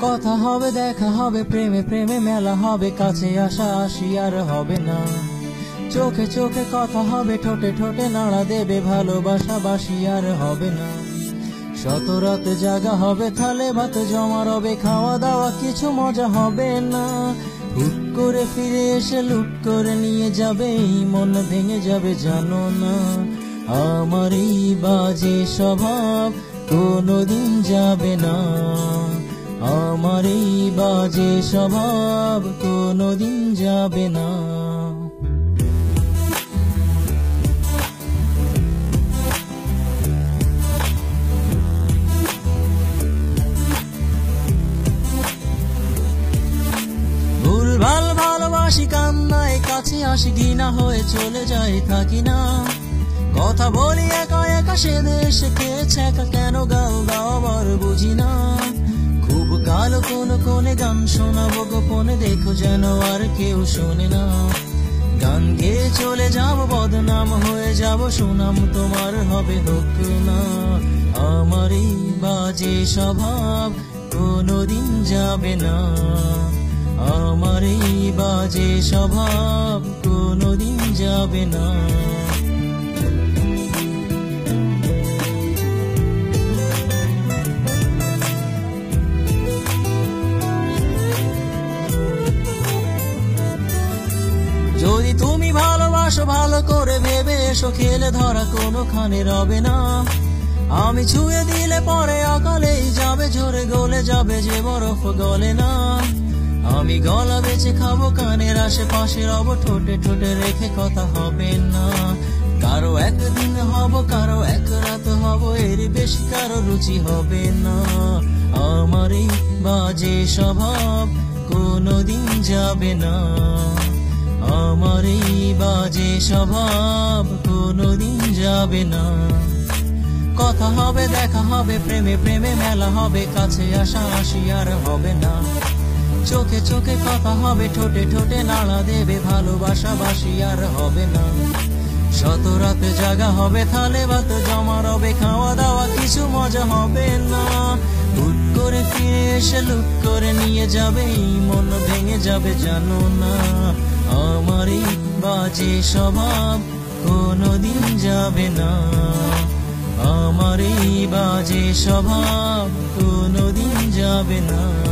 কথা হবে, দেখা হবে, প্রেমে প্রেমে মেলা হবে, কাছে আসা আসি আর হবে না। চোখে চোখে কথা হবে, ঠোঁটে ঠোঁটে নাড়া দেবে, ভালোবাসা বাসি আর হবে না। শত রাতে জাগা হবে, থালে ভাত জমা রবে, খাওয়া দাওয়া কিছু মজা হবে না। হুট করে ফিরে এসে লুট করে নিয়ে যাবে মন ভেঙে যাবে, জানো না। আমার এই বাজে স্বভাব, কোনোদিন যাবে না। আমার এই বাজে স্বভাব কোনোদিন যাবে না। ভুল ভালো ভালোবাসি, কান্নায় কাছে আসি, ঘৃণা হয়ে চলে যায় থাকি না। কথা বলি একা একা, সে দেশে একা কেন গাল কোন কোনে গান শোনাবো, গোপনে দেখো যেন আর কেউ শোনে না। গান গেয়ে চলে যাব, বদনাম হয়ে যাব, সুনাম তোমার হবে হোক না। আমার এই বাজে স্বভাব কোনোদিন যাবে না। আমার এই বাজে স্বভাব কোনোদিন যাবে না। ভালোবাসো ভালো করে ভেবে এসো, খেলে ধরা কোনোখানে রবে না। আমি ছুঁয়ে দিলে পরে অকালেই যাবে, ঝরে গলে যাবে যে বরফ গলে না। আমি গলা বেচে খাব কানের আশেপাশে, রব ঠোঁটে ঠোঁটে রেখে কথা হবে না। কারও একদিন হব, কারও এক রাত হব, এর বেশি কারও রুচি হবে না। আমার এই বাজে স্বভাব কোনোদিন যাবে না। আমার এই বাজে স্বভাব কোনোদিন যাবে না। কথা হবে, দেখা হবে, প্রেমে প্রেমে মেলা হবে, কাছে আসা আসি আর হবে না। চোখে চোখে কথা হবে, ঠোঁটে ঠোঁটে নাড়া দেবে, ভালোবাসা বাসি আর হবে না। শত রাতে জাগা হবে, থালে ভাত জমা রবে, খাওয়া দাওয়া কিছু মজা হবে না। হুট করে ফিরে এসে লুট করে নিয়ে যাবে মন ভেঙে যাবে, জানো না। আমার এই বাজে স্বভাব কোনোদিন যাবে না। আমার এই বাজে স্বভাব কোনোদিন যাবে না।